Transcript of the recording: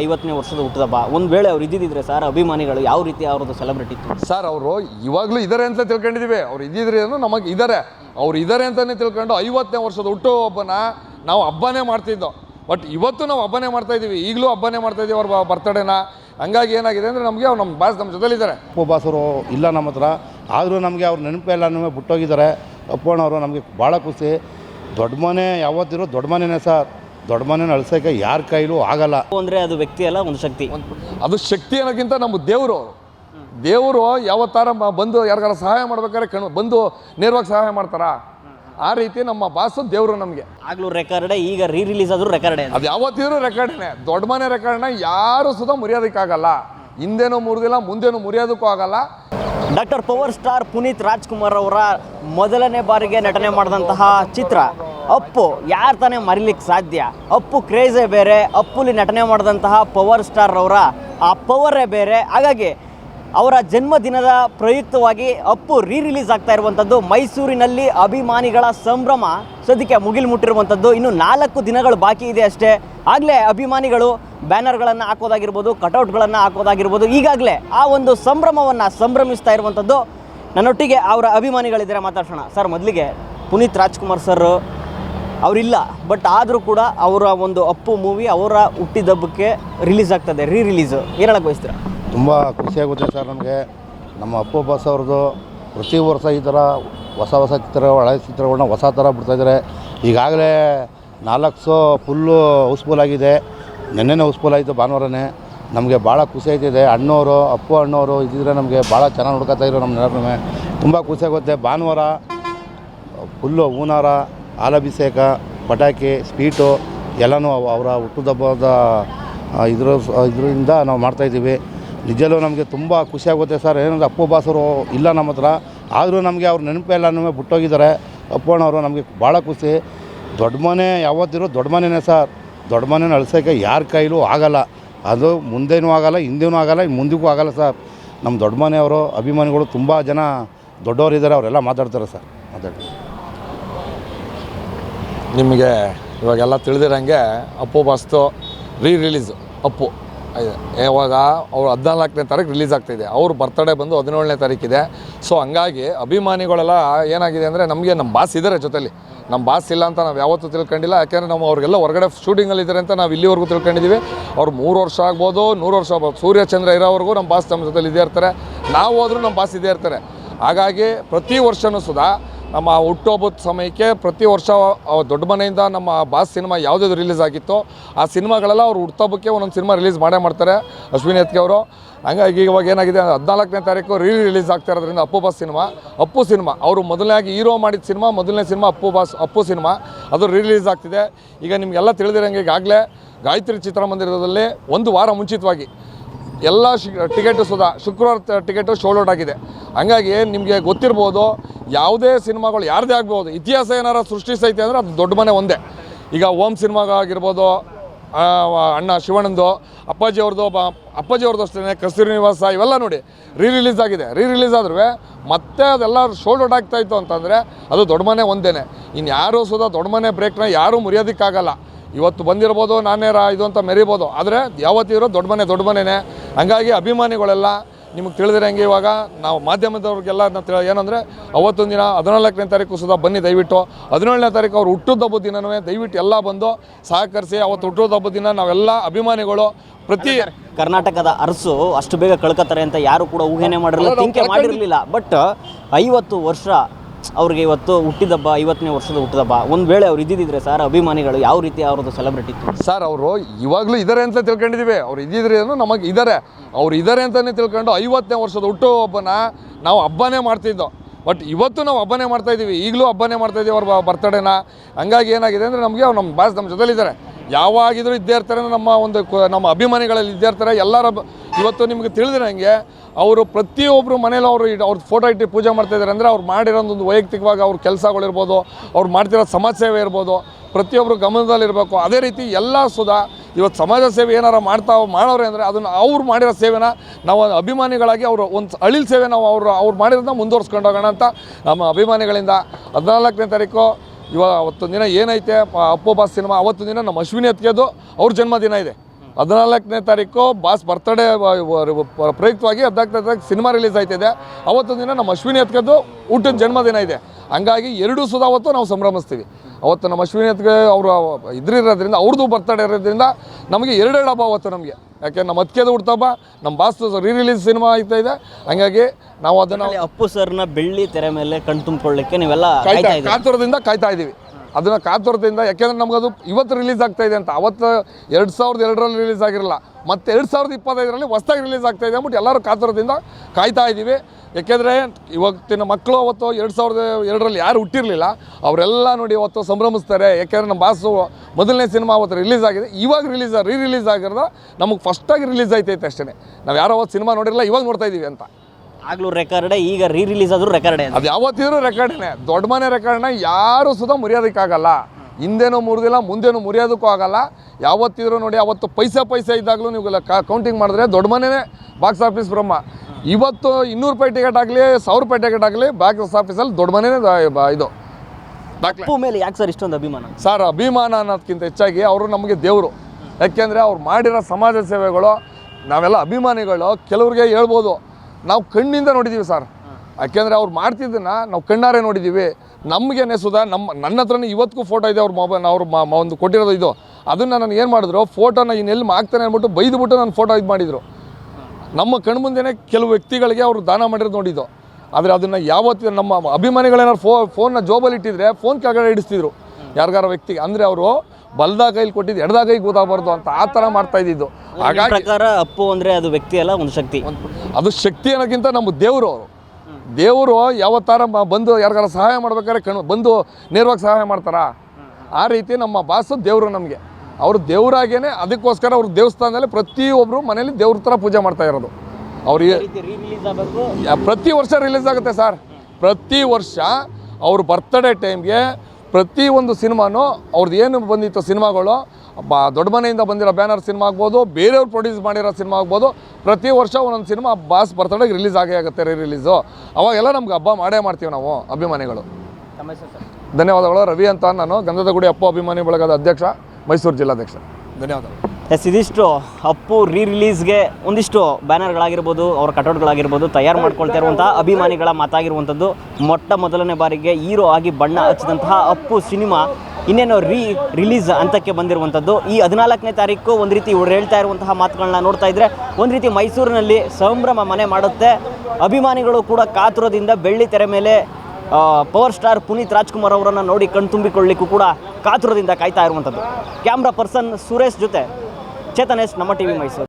ಐವತ್ತನೇ ವರ್ಷದ ಹುಟ್ಟದಬ್ಬ ಒಂದು ವೇಳೆ ಅವ್ರು ಇದ್ದಿದ್ರೆ ಸರ್ ಅಭಿಮಾನಿಗಳು ಯಾವ ರೀತಿ ಅವ್ರದ್ದು ಸೆಲೆಬ್ರಿಟಿ ಇತ್ತು? ಸರ್ ಅವರು ಇವಾಗಲೂ ಇದ್ದಾರೆ ಅಂತ ತಿಳ್ಕೊಂಡಿದ್ದೀವಿ ಅವ್ರು ಇದ್ದಿದ್ರೆ ಅಂದ್ರೆ ನಮಗೆ ಇದ್ದಾರೆ ಅವ್ರು ಇದ್ದಾರೆ ಅಂತಲೇ ತಿಳ್ಕೊಂಡು ಐವತ್ತನೇ ವರ್ಷದ ಹುಟ್ಟುಹಬ್ಬನ ನಾವು ಹಬ್ಬನೇ ಮಾಡ್ತಿದ್ದೋ. ಬಟ್ ಇವತ್ತು ನಾವು ಹಬ್ಬನೇ ಮಾಡ್ತಾ ಇದ್ದೀವಿ ಈಗಲೂ ಹಬ್ಬನೇ ಮಾಡ್ತಾ ಇದ್ದೀವಿ ಅವ್ರ ಬರ್ತಡೇನ ಹಂಗಾಗಿ ಏನಾಗಿದೆ ಅಂದರೆ ನಮಗೆ ಅವ್ರು ನಮ್ಮ ಬಾಸ್ ನಮ್ಮ ಜೊತೆಲಿದ್ದಾರೆ ಅವರು ಇಲ್ಲ ನಮ್ಮ ಹತ್ರ. ಆದರೂ ನಮಗೆ ಅವ್ರ ನೆನಪೆಲ್ಲ ನಮಗೆ ಬಿಟ್ಟೋಗಿದ್ದಾರೆ ಅಪ್ಪಣ್ಣವರು ನಮಗೆ ಭಾಳ ಖುಷಿ. ದೊಡ್ಡ ಮನೆ ಯಾವತ್ತಿರೋ ದೊಡ್ಡ ಮನೆನೇ ಸರ್. ದೊಡ್ಡ ಮನೆನ ನಡೆಸೋಕೆ ಯಾರ ಕೈಲೂ ಆಗಲ್ಲ. ಅಂದರೆ ಅದು ವ್ಯಕ್ತಿ ಅಲ್ಲ ಒಂದು ಶಕ್ತಿ. ಅದು ಶಕ್ತಿ ಅನ್ನೋಕ್ಕಿಂತ ನಮ್ಮ ದೇವರು ಅವರು. ದೇವರು ಯಾವತ್ತಾರ ಬಂದು ಯಾರಿಗಾರ ಸಹಾಯ ಮಾಡ್ಬೇಕಾದ್ರೆ ಕಣ್ ಬಂದು ನೇರವಾಗಿ ಸಹಾಯ ಮಾಡ್ತಾರಾ? ಆ ರೀತಿ ನಮ್ಮ ಬಾಸು ದೇವರು ನಮಗೆ. ಆಗ್ಲೂ ರೆಕಾರ್ಡೆ ಈಗ ರೀ ರಿಲೀಸ್ ಆದರೂ ರೆಕಾರ್ಡೆ ಅದು ಯಾವತ್ತಿದ್ರು ರೆಕಾರ್ಡೇನೆ ದೊಡ್ಡ ಮನೆ ರೆಕಾರ್ಡ್ನ ಯಾರು ಸುಧಾ ಮುರಿಯೋದಕ್ಕಾಗಲ್ಲ ಹಿಂದೇನೂ ಮುರಿದಿಲ್ಲ ಮುಂದೇನೂ ಮುರಿಯೋದಕ್ಕೂ ಆಗಲ್ಲ. Doctor power star Puneeth Rajkumar ಅವರ ಮೊದಲನೇ ಬಾರಿಗೆ ನಟನೆ ಮಾಡಿದಂತಹ ಚಿತ್ರ. ಅಪ್ಪು, ಯಾರು ತಾನೇ ಮರಿಲಿಕ್ಕೆ ಸಾಧ್ಯ? ಅಪ್ಪು ಕ್ರೇಜೇ ಬೇರೆ, ಅಪ್ಪುಲಿ ನಟನೆ ಮಾಡಿದಂತಹ ಪವರ್ ಸ್ಟಾರ್ ಅವರ ಆ ಪವರೇ ಬೇರೆ. ಹಾಗಾಗಿ ಅವರ ಜನ್ಮದಿನದ ಪ್ರಯುಕ್ತವಾಗಿ ಅಪ್ಪು ರೀ ರಿಲೀಸ್ ಆಗ್ತಾ ಇರುವಂಥದ್ದು ಮೈಸೂರಿನಲ್ಲಿ ಅಭಿಮಾನಿಗಳ ಸಂಭ್ರಮ ಸದ್ಯಕ್ಕೆ ಮುಗಿಲು ಮುಟ್ಟಿರುವಂಥದ್ದು ಇನ್ನು ನಾಲ್ಕು ದಿನಗಳು ಬಾಕಿ ಇದೆ ಅಷ್ಟೇ. ಆಗಲೇ ಅಭಿಮಾನಿಗಳು ಬ್ಯಾನರ್ಗಳನ್ನು ಹಾಕೋದಾಗಿರ್ಬೋದು, ಕಟೌಟ್ಗಳನ್ನು ಹಾಕೋದಾಗಿರ್ಬೋದು, ಈಗಾಗಲೇ ಆ ಒಂದು ಸಂಭ್ರಮವನ್ನು ಸಂಭ್ರಮಿಸ್ತಾ ಇರುವಂಥದ್ದು ನನ್ನೊಟ್ಟಿಗೆ ಅವರ ಅಭಿಮಾನಿಗಳಿದ್ದಾರೆ. ಮಾತಾಡ್ಸೋಣ. ಸರ್, ಮೊದಲಿಗೆ ಪುನೀತ್ ರಾಜ್ಕುಮಾರ್ ಸರ್ ಅವರಿಲ್ಲ. ಬಟ್ ಆದರೂ ಕೂಡ ಅವರ ಒಂದು ಅಪ್ಪು ಮೂವಿ ಅವರ ಹುಟ್ಟಿದಬ್ಬಕ್ಕೆ ರಿಲೀಸ್ ಆಗ್ತದೆ ರೀ ರಿಲೀಸು ಏನು ಹೇಳಕ್ಕೆ ಬಯಸ್ತೀರಾ? ತುಂಬ ಖುಷಿಯಾಗುತ್ತೆ ಸರ್ ನಮಗೆ. ನಮ್ಮ ಅಪ್ಪು ಬಾಸ್ ಅವ್ರದ್ದು ಪ್ರತಿ ವರ್ಷ ಈ ಥರ ಹೊಸ ಹೊಸ ಚಿತ್ರ ಹಳೆ ಚಿತ್ರಗಳನ್ನ ಹೊಸ ಥರ ಬಿಡ್ತಾಯಿದ್ದಾರೆ ಈಗಾಗಲೇ ನಾಲ್ಕು ಸೋ ಫುಲ್ಲು ಹೌಸ್ಫುಲ್ ಆಗಿದೆ. ನೆನ್ನೆನೇ ಹೌಸ್ಫುಲ್ ಆಯಿತು ಭಾನುವಾರನೇ. ನಮಗೆ ಭಾಳ ಖುಷಿ ಆಯ್ತಿದೆ ಅಣ್ಣವರು ಅಪ್ಪು ಅಣ್ಣವರು ಇದ್ದಿದ್ರೆ ನಮಗೆ ಭಾಳ ಚೆನ್ನಾಗಿ ನೋಡ್ಕೊತಾ ಇದ್ರು ನಮ್ಮ ನೆನಪು ತುಂಬ ಖುಷಿಯಾಗುತ್ತೆ ಭಾನುವಾರ ಫುಲ್ಲು ಹೂನಾರ ಹಾಲಭಿಷೇಕ ಪಟಾಕಿ, ಸ್ವೀಟು ಎಲ್ಲನೂ ಅವ- ಅವರ ಹುಟ್ಟುದಬ್ಬದ ಇದ್ರ, ಇದರಿಂದ ನಾವು ಮಾಡ್ತಾಯಿದ್ದೀವಿ ನಿಜಲ್ಲೂ ನಮಗೆ ತುಂಬ ಖುಷಿಯಾಗುತ್ತೆ ಸರ್. ಏನಂದ್ರೆ ಅಪ್ಪು, ಬಾಸರು ಇಲ್ಲ ನಮ್ಮ ಹತ್ರ. ಆದರೂ ನಮಗೆ ಅವ್ರ ನೆನಪೆಲ್ಲನೂ ಬಿಟ್ಟೋಗಿದ್ದಾರೆ ಅಪ್ಪಣ್ಣವರು ನಮಗೆ ಭಾಳ ಖುಷಿ. ದೊಡ್ಡ ಮನೆ ಯಾವತ್ತಿರೋ ದೊಡ್ಡ ಮನೆನೇ ಸರ್. ದೊಡ್ಡ ಮನೆನ ಅಳ್ಸೋಕ್ಕೆ ಯಾರ ಕೈಲೂ ಆಗಲ್ಲ. ಅದು ಮುಂದೆನೂ ಆಗಲ್ಲ, ಹಿಂದೇನೂ ಆಗಲ್ಲ, ಮುಂದಕ್ಕೂ ಆಗಲ್ಲ ಸರ್. ನಮ್ಮ ದೊಡ್ಡ ಮನೆಯವರು, ಅಭಿಮಾನಿಗಳು ತುಂಬ ಜನ ದೊಡ್ಡವರಿದ್ದಾರೆ, ಅವರೆಲ್ಲ ಮಾತಾಡ್ತಾರೆ ಸರ್. ಮಾತಾಡ್ತಾರೆ. ನಿಮಗೆ ಇವಾಗೆಲ್ಲ ತಿಳಿದಿರಂಗೆ ಅಪ್ಪು ಬಾಸ್ತು ರೀ ರಿಲೀಸ್ ಅಪ್ಪು ಯಾವಾಗ? ಅವ್ರು ಹದಿನಾಲ್ಕನೇ ತಾರೀಕು ರಿಲೀಸ್ ಆಗ್ತಿದೆ ಅವ್ರ ಬರ್ತಡೇ ಬಂದು ಹದಿನೇಳನೇ ತಾರೀಕಿದೆ ಸೊ ಹಂಗಾಗಿ ಅಭಿಮಾನಿಗಳೆಲ್ಲ ಏನಾಗಿದೆ ಅಂದರೆ ನಮಗೆ ನಮ್ಮ ಬಾಸ್ ಇದ್ದಾರೆ ಜೊತೆಲಿ. ನಮ್ಮ ಬಾಸ್ ಇಲ್ಲ ಅಂತ ನಾವು ಯಾವತ್ತೂ ತಿಳ್ಕೊಂಡಿಲ್ಲ. ಯಾಕೆಂದರೆ ನಾವು ಅವ್ರಿಗೆಲ್ಲ ಹೊರಗಡೆ ಶೂಟಿಂಗಲ್ಲಿ ಇದ್ದಾರೆ ಅಂತ ನಾವು ಇಲ್ಲಿವರೆಗೂ ತಿಳ್ಕೊಂಡಿದ್ದೀವಿ ಅವ್ರು ಮೂರು ವರ್ಷ ಆಗ್ಬೋದು, ನೂರು ವರ್ಷ ಆಗ್ಬೋದು. ಸೂರ್ಯಚಂದ್ರ ಇರೋವರೆಗೂ ನಮ್ಮ ಬಾಸ್ ನಮ್ಮ ಜೊತೆಯಲ್ಲಿ ಇದೇ ಇರ್ತಾರೆ. ನಾವು ಹೋದರೂ ನಮ್ಮ ಬಾಸ್ ಇದೇ ಇರ್ತಾರೆ. ಹಾಗಾಗಿ ಪ್ರತಿ ವರ್ಷವೂ ಸುಧಾ ನಮ್ಮ ಹುಟ್ಟುಹಬ್ಬದ ಸಮಯಕ್ಕೆ ಪ್ರತಿ ವರ್ಷ ದೊಡ್ಡ ಮನೆಯಿಂದ ನಮ್ಮ ಬಾಸ್ ಸಿನಿಮಾ ಯಾವುದಾದ್ರು ರಿಲೀಸ್ ಆಗಿತ್ತು, ಆ ಸಿನಿಮಾಗಳೆಲ್ಲ ಅವ್ರು ಹುಟ್ಟುಹಬ್ಬಕ್ಕೆ ಒಂದೊಂದು ಸಿನಿಮಾ ರಿಲೀಸ್ ಮಾಡೇ ಮಾಡ್ತಾರೆ, ಅಶ್ವಿನಿ ಎತ್ಗೆ ಅವರು. ಹಂಗಾಗಿ ಇವಾಗ ಏನಾಗಿದೆ ಹದಿನಾಲ್ಕನೇ ತಾರೀಕು ರೀ ರಿಲೀಸ್ ಆಗ್ತಾ ಇರೋದ್ರಿಂದ Appu boss cinema, Appu cinema, ಅವರು ಮೊದಲನೇಯಾಗಿ ಹೀರೋ ಮಾಡಿದ ಸಿನಿಮಾ, ಮೊದಲನೇ cinema Appu boss, Appu cinema, ಅದು ರೀ ರಿಲೀಸ್ ಆಗ್ತಿದೆ. ಈಗ ನಿಮಗೆಲ್ಲ ತಿಳಿದಿರಂಗೆ ಈಗಾಗಲೇ ಗಾಯತ್ರಿ ಚಿತ್ರಮಂದಿರದಲ್ಲಿ ಒಂದು ವಾರ ಮುಂಚಿತವಾಗಿ ಎಲ್ಲ ಶಿ ಟಿಕೆಟು ಸುಧಾ ಶುಕ್ರವಾರ ಟಿಕೆಟು ಶೋಲ್ಡ್ ಔಟ್ ಆಗಿದೆ. ಹಂಗಾಗಿ ನಿಮಗೆ ಗೊತ್ತಿರ್ಬೋದು ಯಾವುದೇ ಸಿನಿಮಾಗಳು ಯಾರದೇ ಆಗ್ಬೋದು, ಇತಿಹಾಸ ಏನಾರ ಸೃಷ್ಟಿಸೈತೆ ಅಂದರೆ ಅದು ದೊಡ್ಡ ಮನೆ ಒಂದೇ. ಈಗ ಓಮ್ ಸಿನಿಮಾಗಾಗಿರ್ಬೋದು ಅಣ್ಣ ಶಿವಣ್ಣಂದು, ಅಪ್ಪಾಜಿ ಅವ್ರದ್ದು ಬ ಅಪ್ಪಾಜಿ ಅವ್ರದ್ದು ಅಷ್ಟೇ ಕಸ್ತೂರಿ ನಿವಾಸ ಇವೆಲ್ಲ ನೋಡಿ ರೀ ರಿಲೀಸ್ ಆಗಿದೆ. ರೀ ರಿಲೀಸ್ ಆದ್ರೂ ಮತ್ತೆ ಅದೆಲ್ಲ ಶೋಲ್ಡ್ ಔಟ್ ಆಗ್ತಾ ಇತ್ತು ಅಂತಂದರೆ ಅದು ದೊಡ್ಡ ಮನೆ ಒಂದೇ ಇನ್ನು ಯಾರೂ ಸುಧಾ ದೊಡ್ಡ ಮನೆ ಬ್ರೇಕ್ನ ಯಾರೂ ಮುರಿಯೋದಕ್ಕಾಗಲ್ಲ. ಇವತ್ತು ಬಂದಿರ್ಬೋದು ನಾನೇ ರಾ ಇದು ಅಂತ ಮೆರಿಬೋದು. ಆದರೆ ಯಾವತ್ತಿರೋ ದೊಡ್ಡ ಮನೆ ದೊಡ್ಡ ಮನೆಯೇ ಹಂಗಾಗಿ ಅಭಿಮಾನಿಗಳೆಲ್ಲ ನಿಮಗೆ ತಿಳಿದಿರಂಗೆ ಇವಾಗ ನಾವು ಮಾಧ್ಯಮದವ್ರಿಗೆಲ್ಲ ನಾವು ತಿಳಿ ಏನಂದರೆ ಅವತ್ತೊಂದು ದಿನ ಹದಿನಾಲ್ಕನೇ ತಾರೀಕು ಸುಧಾ ಬನ್ನಿ ದಯವಿಟ್ಟು. ಹದಿನೇಳನೇ ತಾರೀಕು ಅವ್ರು ಹುಟ್ಟುದ ಹಬ್ಬದ ದಿನವೇ ದಯವಿಟ್ಟು ಎಲ್ಲ ಬಂದು ಸಹಕರಿಸಿ ಅವತ್ತು ಹುಟ್ಟುದ ಹಬ್ಬದ ದಿನ ನಾವೆಲ್ಲ ಅಭಿಮಾನಿಗಳು ಪ್ರತಿ ಕರ್ನಾಟಕದ ಅರಸು ಅಷ್ಟು ಬೇಗ ಕಳ್ಕೊತಾರೆ ಅಂತ ಯಾರು ಕೂಡ ಊಹೆನೆ ಮಾಡಿರಲಿಲ್ಲ ತಿಂಕೆ ಮಾಡಿರಲಿಲ್ಲ. ಬಟ್ ಐವತ್ತು ವರ್ಷ ಅವ್ರಿಗೆ ಇವತ್ತು ಹುಟ್ಟಿದಬ್ಬ ಐವತ್ತನೇ ವರ್ಷದ ಹುಟ್ಟಿದಬ್ಬ ಒಂದು ವೇಳೆ ಅವ್ರು ಇದ್ದಿದ್ರೆ ಸರ್, ಅಭಿಮಾನಿಗಳು ಯಾವ ರೀತಿ ಅವ್ರದ್ದು ಸೆಲೆಬ್ರಿಟಿ ಸರ್, ಅವರು ಇವಾಗಲೂ ಇದ್ದಾರೆ ಅಂತ ತಿಳ್ಕೊಂಡಿದ್ದೀವಿ ಅವ್ರು ಇದ್ದಿದ್ರೆ ನಮಗೆ ಇದ್ದಾರೆ ಅವ್ರು ಇದ್ದಾರೆ ಅಂತಲೇ ತಿಳ್ಕೊಂಡು ಐವತ್ತನೇ ವರ್ಷದ ಹುಟ್ಟುಹಬ್ಬನ ನಾವು ಹಬ್ಬನೇ ಮಾಡ್ತಿದ್ದೋ. ಬಟ್ ಇವತ್ತು ನಾವು ಹಬ್ಬನೇ ಮಾಡ್ತಾ ಇದ್ದೀವಿ ಈಗಲೂ ಹಬ್ಬನೇ ಮಾಡ್ತಾ ಇದ್ದೀವಿ ಅವ್ರ ಬರ್ತಡೇನ ಹಂಗಾಗಿ ಏನಾಗಿದೆ ಅಂದರೆ ನಮಗೆ ಅವ್ರು ನಮ್ಮ ಬಾಸ್ ನಮ್ಮ ಜೊತೆಲಿದ್ದಾರೆ. ಯಾವಾಗಿದ್ರೂ ಇದ್ದೇ ಇರ್ತಾರೆ ನಮ್ಮ ಒಂದು ನಮ್ಮ ಅಭಿಮಾನಿಗಳಲ್ಲಿ ಇದ್ದೇ ಇರ್ತಾರೆ. ಎಲ್ಲರ ಇವತ್ತು ನಿಮಗೆ ತಿಳಿದಿರಂಗೆ ಅವರು ಪ್ರತಿಯೊಬ್ಬರು ಮನೇಲಿ ಅವರು ಅವ್ರ ಫೋಟೋ ಇಟ್ಟು ಪೂಜೆ ಮಾಡ್ತಾ ಇದ್ದಾರೆ ಅಂದರೆ ಅವ್ರು ಮಾಡಿರೋದೊಂದು ವೈಯಕ್ತಿಕವಾಗಿ ಅವ್ರ ಕೆಲಸಗಳಿರ್ಬೋದು ಅವ್ರು ಮಾಡ್ತಿರೋ ಸಮಾಜ ಸೇವೆ ಇರ್ಬೋದು ಪ್ರತಿಯೊಬ್ಬರು ಗಮನದಲ್ಲಿರಬೇಕು ಅದೇ ರೀತಿ ಎಲ್ಲ ಸುಧಾ ಇವತ್ತು ಸಮಾಜ ಸೇವೆ ಏನಾರು ಮಾಡ್ತಾ ಮಾಡೋರೆ ಅಂದರೆ ಅದನ್ನು ಅವ್ರು ಮಾಡಿರೋ ಸೇವೆನ ನಾವು ಅಭಿಮಾನಿಗಳಾಗಿ ಅವರು ಒಂದು ಅಳಿಲ್ ಸೇವೆ ನಾವು ಅವರು, ಅವ್ರು ಮಾಡಿರೋದನ್ನ ಮುಂದುವರ್ಸ್ಕೊಂಡು ಹೋಗೋಣ ಅಂತ ನಮ್ಮ ಅಭಿಮಾನಿಗಳಿಂದ. ಹದಿನಾಲ್ಕನೇ ತಾರೀಕು ಇವಾಗ ಅವತ್ತು ದಿನ ಏನೈತೆ ಅಪ್ಪು ಬಾಸ್ ಸಿನಿಮಾ ಅವತ್ತು ದಿನ ನಮ್ಮ ಅಶ್ವಿನಿ ಅತ್ತಿಗೆದು ಅವ್ರ ಜನ್ಮದಿನ ಇದೆ. ಹದಿನಾಲ್ಕನೇ ತಾರೀಕು ಬಾಸ್ ಬರ್ತ್ಡೇ ಪ್ರಯುಕ್ತವಾಗಿ ಹದಿನಾಲ್ಕನೇ ತಾರೀಕು ಸಿನಿಮಾ ರಿಲೀಸ್ ಆಯ್ತಿದೆ. ಅವತ್ತು ದಿನ ನಮ್ಮ ಅಶ್ವಿನಿ ಹತ್ಕದ್ದು ಊಟದ ಜನ್ಮದಿನ ಇದೆ. ಹಂಗಾಗಿ ಎರಡೂ ಸುಧಾ ಅವತ್ತು ನಾವು ಸಂಭ್ರಮಿಸ್ತೀವಿ. ಅವತ್ತು ನಮ್ಮ ಅಶ್ವಿನಿ ಹತ್ಗೆ ಅವರು ಇದ್ರಿರೋದ್ರಿಂದ ಅವ್ರದ್ದು ಬರ್ತಡೇ ಇರೋದ್ರಿಂದ ನಮಗೆ ಎರಡೆರಡು ಹಬ್ಬ ಅವತ್ತು ನಮಗೆ. ಯಾಕೆ ನಮ್ಮ ಅತ್ಕೆದು ಹುಡ್ತಬ್ಬ ನಮ್ಮ ಬಾಸ್ ರೀ ರಿಲೀಸ್ ಸಿನಿಮಾ ಆಯ್ತಾ ಇದೆ. ಹಂಗಾಗಿ ನಾವು ಅದನ್ನು ಅಪ್ಪು ಸರ್ನ ಬೆಳ್ಳಿ ತೆರೆ ಮೇಲೆ ಕಣ್ ತುಂಬಿಕೊಳ್ಳಿಕ್ಕೆ ನೀವೆಲ್ಲ ಕಾಯ್ತಾ ಕಾತುರದಿಂದ ಕಾಯ್ತಾ ಇದ್ದೀವಿ. ಅದನ್ನ ಕಾತುರದಿಂದ ಯಾಕೆಂದ್ರೆ ನಮಗದು ಇವತ್ತು ರಿಲೀಸ್ ಆಗ್ತಾ ಇದೆ ಅಂತ. ಅವತ್ತು ಎರಡು ಸಾವಿರದ ಎರಡರಲ್ಲಿ ರಿಲೀಸ್ ಆಗಿರಲ್ಲ. ಮತ್ತೆ ಎರಡು ಸಾವಿರದ ಇಪ್ಪತ್ತೈದರಲ್ಲಿ ಹೊಸ್ದಾಗಿ ರಿಲೀಸ್ ಆಗ್ತಾ ಇದೆ ಅಂದ್ಬಿಟ್ಟು ಎಲ್ಲರೂ ಕಾತುರದಿಂದ ಕಾಯ್ತಾ ಇದ್ದೀವಿ ಯಾಕೆಂದರೆ ಇವತ್ತಿನ ಮಕ್ಕಳು ಅವತ್ತು ಎರಡು ಸಾವಿರದ ಎರಡರಲ್ಲಿ ಯಾರು ಹುಟ್ಟಿರಲಿಲ್ಲ. ಅವರೆಲ್ಲ ನೋಡಿ ಅವತ್ತು ಸಂಭ್ರಮಿಸ್ತಾರೆ. ಯಾಕೆಂದರೆ ನಮ್ಮ ಬಾಸು ಮೊದಲನೇ ಸಿನಿಮಾ ಅವತ್ತು ರಿಲೀಸ್ ಆಗಿದೆ. ಇವಾಗ ರಿಲೀಸ್ ರೀ ರಿಲೀಸ್ ಆಗಿರೋದು ನಮಗೆ ಫಸ್ಟಾಗಿ ರಿಲೀಸ್ ಆಯ್ತೈತೆ ಅಷ್ಟೇ ನಾವು ಯಾರೋ ಅವತ್ತು ಸಿನಿಮಾ ನೋಡಿರಲ್ಲ ಇವಾಗ ನೋಡ್ತಾ ಇದ್ದೀವಿ ಅಂತ. ಆಗ್ಲೂ ರೆಕಾರ್ಡೆ ಈಗ ರೀ ರಿಲೀಸ್ ಆದ್ರೂ ರೆಕಾರ್ಡೆ ಅದು ಯಾವತ್ತಿದ್ರೂ ರೆಕಾರ್ಡೇನೆ ದೊಡ್ಡ ಮನೆ ರೆಕಾರ್ಡ್ನ ಯಾರು ಸುತ ಮುರಿಯೋದಕ್ಕಾಗಲ್ಲ. ಹಿಂದೇನೂ ಮುರಿದಿಲ್ಲ ಮುಂದೇನೂ ಮುರಿಯೋದಕ್ಕೂ ಆಗಲ್ಲ. ಯಾವತ್ತಿದ್ರೂ ನೋಡಿ ಅವತ್ತು ಪೈಸೆ ಪೈಸೆ ಇದ್ದಾಗಲೂ ನೀವು ಕೌಂಟಿಂಗ್ ಮಾಡಿದ್ರೆ ದೊಡ್ಡ ಮನೆನೇ ಬಾಕ್ಸ್ ಆಫೀಸ್ ಬ್ರಹ್ಮ. ಇವತ್ತು ಇನ್ನೂರು ರೂಪಾಯಿ ಟಿಕೆಟ್ ಆಗಲಿ ಸಾವಿರ ರೂಪಾಯಿ ಟಿಕೆಟ್ ಆಗಲಿ ಬಾಕ್ಸ್ ಆಫೀಸಲ್ಲಿ ದೊಡ್ಡ ಮನೆಯೇ ಇದು. ಅಪ್ಪು ಮೇಲೆ ಯಾಕೆ ಸರ್ ಇಷ್ಟೊಂದು ಅಭಿಮಾನ? ಸರ್ ಅಭಿಮಾನ ಅನ್ನೋದಕ್ಕಿಂತ ಹೆಚ್ಚಾಗಿ ಅವರು ನಮಗೆ ದೇವರು. ಯಾಕೆಂದರೆ ಅವ್ರು ಮಾಡಿರೋ ಸಮಾಜ ಸೇವೆಗಳು ನಾವೆಲ್ಲ ಅಭಿಮಾನಿಗಳು ಕೆಲವ್ರಿಗೆ ಹೇಳ್ಬೋದು. ನಾವು ಕಣ್ಣಿಂದ ನೋಡಿದ್ದೀವಿ ಸರ್. ಯಾಕೆಂದರೆ ಅವ್ರು ಮಾಡ್ತಿದ್ದನ್ನ ನಾವು ಕಣ್ಣಾರೆ ನೋಡಿದ್ದೀವಿ ನಮಗೇನೆ ಸುಧಾ ನಮ್ಮ, ನನ್ನ ಹತ್ರನೇ ಇವತ್ತಿಗೂ ಫೋಟೋ ಇದೆ ಅವ್ರ ಮೊಬೈಲ್, ಅವ್ರು ಒಂದು ಕೊಟ್ಟಿರೋದು ಇದು. ಅದನ್ನು ನಾನು ಏನು ಮಾಡಿದ್ರು ಫೋಟೋನ ಇನ್ನೆಲ್ಲಿ ಮಾಡ್ತಾನೆ ಅಂದ್ಬಿಟ್ಟು ಬೈದುಬಿಟ್ಟು ನಾನು ಫೋಟೋ ಇದು ಮಾಡಿದರು. ನಮ್ಮ ಕಣ್ಮುಂದೆನೇ ಕೆಲವು ವ್ಯಕ್ತಿಗಳಿಗೆ ಅವರು ದಾನ ಮಾಡಿರೋದು ನೋಡಿದ್ದು. ಆದರೆ ಅದನ್ನು ಯಾವತ್ತು ನಮ್ಮ ಅಭಿಮಾನಿಗಳೇನಾದ್ರು ಫೋ ಫೋನ್ನ ಜೋಬಲ್ಲಿ ಇಟ್ಟಿದ್ರೆ ಫೋನ್ ಕೆಳಗಡೆ ಇಡಿಸ್ತಿದ್ರು ಯಾರಿಗಾರ ವ್ಯಕ್ತಿಗೆ ಅಂದರೆ ಅವರು ಬಲ್ದ ಕೈಲಿ ಕೊಟ್ಟಿದ್ದು ಎಡದ ಕೈಗೆ ಗೊತ್ತಾಗಬಾರ್ದು ಅಂತ ಆ ಥರ ಮಾಡ್ತಾ ಇದ್ದಿದ್ದು. ಹಾಗಾಗಿ ಪ್ರಕಾರ ಅಪ್ಪು ಅಂದ್ರೆ ಅದು ವ್ಯಕ್ತಿ ಅಲ್ಲ ಒಂದು ಶಕ್ತಿ? ಅದು ಶಕ್ತಿ ಅನ್ನೋಕ್ಕಿಂತ ನಮ್ಮ ದೇವರು ಅವರು. ದೇವರು ಯಾವತ್ತಾರ ಬಂದು ಯಾರಿಗಾರ ಸಹಾಯ ಮಾಡ್ಬೇಕಾದ್ರೆ ಕಣ್ ಬಂದು ನೇರವಾಗಿ ಸಹಾಯ ಮಾಡ್ತಾರಾ? ಆ ರೀತಿ ನಮ್ಮ ಬಾಸು ದೇವರು ನಮಗೆ. ಅವರು ದೇವರಾಗೇನೆ ಅದಕ್ಕೋಸ್ಕರ ಅವ್ರ ದೇವಸ್ಥಾನದಲ್ಲಿ ಪ್ರತಿಯೊಬ್ಬರು ಮನೇಲಿ ದೇವ್ರ ಥರ ಪೂಜೆ ಮಾಡ್ತಾ ಇರೋದು. ಅವ್ರು ಈ- ರಿಲೀಸ್ ಆಗಬೇಕು. ಪ್ರತಿ ವರ್ಷ ರಿಲೀಸ್ ಆಗುತ್ತೆ ಸರ್. ಪ್ರತಿ ವರ್ಷ ಅವ್ರ ಬರ್ತ್ಡೇ ಟೈಮ್ಗೆ ಪ್ರತಿ ಒಂದು ಸಿನಿಮಾನೂ ಅವ್ರದ್ದು ಏನು ಬಂದಿತ್ತು ಸಿನಿಮಾಗಳು ಬ ದೊಡ್ಡ ಮನೆಯಿಂದ ಬಂದಿರೋ ಬ್ಯಾನರ್ ಸಿನಿಮಾ ಆಗ್ಬೋದು ಬೇರೆಯವ್ರು ಪ್ರೊಡ್ಯೂಸ್ ಮಾಡಿರೋ ಸಿನಿಮಾ ಆಗ್ಬೋದು ಪ್ರತಿ ವರ್ಷ ಒಂದೊಂದು ಸಿನಿಮಾ ಬಾಸ್ ಬರ್ತಡೆಗೆ ರಿಲೀಸ್ ಆಗೇ ಆಗುತ್ತೆ ರೀ ರಿಲೀಸು ಅವಾಗೆಲ್ಲ ನಮ್ಗೆ ಹಬ್ಬ ಮಾಡೇ ಮಾಡ್ತೀವಿ ನಾವು ಅಭಿಮಾನಿಗಳು. ಧನ್ಯವಾದಗಳು ರವಿ ಅಂತ ನಾನು ಗಂಧದ ಗುಡಿ ಅಪ್ಪ ಅಭಿಮಾನಿ ಬಳಗದ ಅಧ್ಯಕ್ಷ ಮೈಸೂರು ಜಿಲ್ಲಾಧ್ಯಕ್ಷ. ಧನ್ಯವಾದಗಳು. ಎಸ್, ಇದಿಷ್ಟು ಅಪ್ಪು ರೀ ರಿಲೀಸ್ಗೆ ಒಂದಿಷ್ಟು ಬ್ಯಾನರ್ಗಳಾಗಿರ್ಬೋದು, ಅವರ ಕಟೌಟ್ಗಳಾಗಿರ್ಬೋದು, ತಯಾರು ಮಾಡ್ಕೊಳ್ತಾ ಇರುವಂತಹ ಅಭಿಮಾನಿಗಳ ಮಾತಾಗಿರುವಂಥದ್ದು. ಮೊಟ್ಟ ಮೊದಲನೇ ಬಾರಿಗೆ ಹೀರೋ ಆಗಿ ಬಣ್ಣ ಹಚ್ಚಿದಂತಹ ಅಪ್ಪು ಸಿನಿಮಾ ಇನ್ನೇನು ರೀ ರಿಲೀಸ್ ಹಂತಕ್ಕೆ ಬಂದಿರುವಂಥದ್ದು. ಈ ಹದಿನಾಲ್ಕನೇ ತಾರೀಕು ಒಂದು ರೀತಿ ಇವ್ರು ಹೇಳ್ತಾ ಇರುವಂತಹ ಮಾತುಗಳನ್ನ ನೋಡ್ತಾ ಇದ್ರೆ, ಒಂದು ರೀತಿ ಮೈಸೂರಿನಲ್ಲಿ ಸಂಭ್ರಮ ಮನೆ ಮಾಡುತ್ತೆ. ಅಭಿಮಾನಿಗಳು ಕೂಡ ಕಾತುರದಿಂದ ಬೆಳ್ಳಿ ತೆರೆ ಮೇಲೆ ಪವರ್ ಸ್ಟಾರ್ ಪುನೀತ್ ರಾಜ್ಕುಮಾರ್ ಅವರನ್ನು ನೋಡಿ ಕಣ್ತುಂಬಿಕೊಳ್ಳಿಕ್ಕೂ ಕೂಡ ಕಾತುರದಿಂದ ಕಾಯ್ತಾ ಇರುವಂಥದ್ದು. ಕ್ಯಾಮ್ರಾ ಪರ್ಸನ್ ಸುರೇಶ್ ಜೊತೆ ಚೇತನೇಶ್ ನಮ್ಮ ಟಿವಿ ಮೈಸೂರು.